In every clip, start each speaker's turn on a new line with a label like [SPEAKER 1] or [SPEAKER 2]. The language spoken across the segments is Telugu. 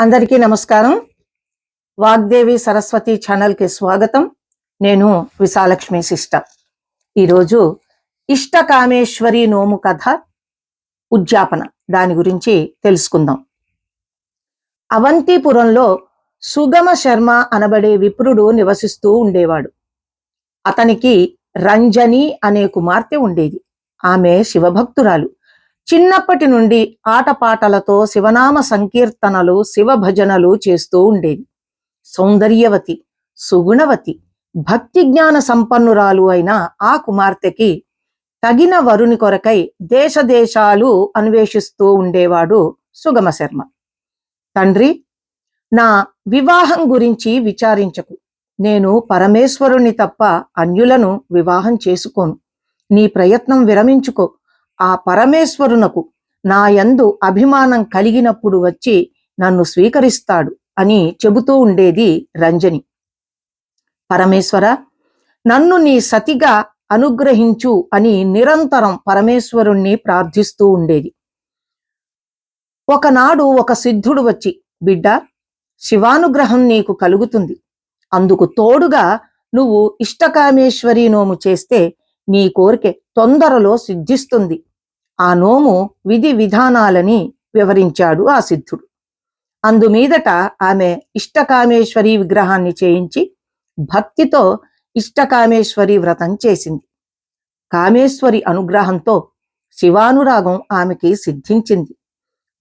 [SPEAKER 1] అందరికీ నమస్కారం. వాగ్దేవి సరస్వతి ఛానల్కి స్వాగతం. నేను విశాలక్ష్మి సిస్టర్. ఈరోజు ఇష్టకామేశ్వరి నోము కథ ఉద్యాపన. దాని గురించి తెలుసుకుందాం. అవంతిపురంలో సుగమ శర్మ అనబడే విప్రుడు నివసిస్తూ ఉండేవాడు. అతనికి రంజని అనే కుమార్తె ఉండేది. ఆమె శివభక్తురాలు. చిన్నప్పటి నుండి ఆటపాటలతో శివనామ సంకీర్తనలు శివ భజనలు చేస్తూ ఉండేది. సౌందర్యవతి సుగుణవతి భక్తి జ్ఞాన సంపన్నురాలు అయిన ఆ కుమార్తెకి తగిన వరుని కొరకై దేశ దేశాలు అన్వేషిస్తూ ఉండేవాడు సుగమ శర్మ తండ్రి నా వివాహం గురించి విచారించకు. నేను పరమేశ్వరుని తప్ప అన్యులను వివాహం చేసుకోను. నీ ప్రయత్నం విరమించుకో. ఆ పరమేశ్వరునకు నా యందు అభిమానం కలిగినప్పుడు వచ్చి నన్ను స్వీకరిస్తాడు అని చెబుతూ ఉండేది రంజని. పరమేశ్వర నన్ను నీ సతిగా అనుగ్రహించు అని నిరంతరం పరమేశ్వరుణ్ణి ప్రార్థిస్తూ ఉండేది. ఒకనాడు ఒక సిద్ధుడు వచ్చి బిడ్డ శివానుగ్రహం నీకు కలుగుతుంది. అందుకు తోడుగా నువ్వు ఇష్టకామేశ్వరి నోము చేస్తే నీ కోరిక తొందరలో సిద్ధిస్తుంది. ఆ నోము విధి విధానాలని వివరించాడు ఆ సిద్ధుడు. అందుమీదట ఆమె ఇష్టకామేశ్వరి విగ్రహాన్ని చేయించి భక్తితో ఇష్టకామేశ్వరి వ్రతం చేసింది. కామేశ్వరి అనుగ్రహంతో శివానురాగం ఆమెకి సిద్ధించింది.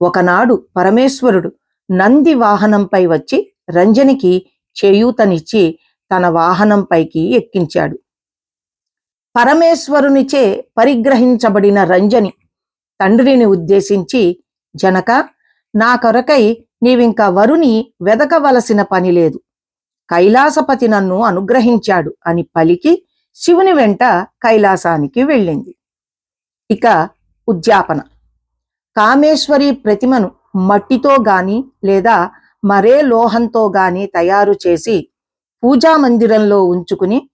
[SPEAKER 1] ఒకనాడు పరమేశ్వరుడు నంది వాహనంపై వచ్చి రంజనికి చేయూతనిచ్చి తన వాహనంపైకి ఎక్కించాడు. పరమేశ్వరునిచే పరిగ్రహించబడిన రంజని తండ్రిని ఉద్దేశించి జనక నా కొరకై నీవింక వరుని వెదకవలసిన పని లేదు. కైలాసపతి నన్ను అనుగ్రహించాడు అని పలికి శివుని వెంట కైలాసానికి వెళ్ళింది. ఇక ఉద్యాపన. కామేశ్వరి ప్రతిమను మట్టితో గాని లేదా మరే లోహంతో గాని తయారు చేసి పూజా మందిరంలో ఉంచుకుని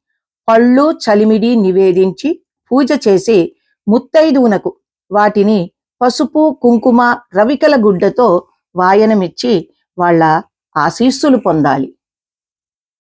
[SPEAKER 1] పళ్ళు చలిమిడి నివేదించి పూజ చేసి ముత్తైదువునకు వాటిని పసుపు కుంకుమ రవికల గుడ్డతో వాయనమిచ్చి వాళ్ళ ఆశీస్సులు పొందాలి.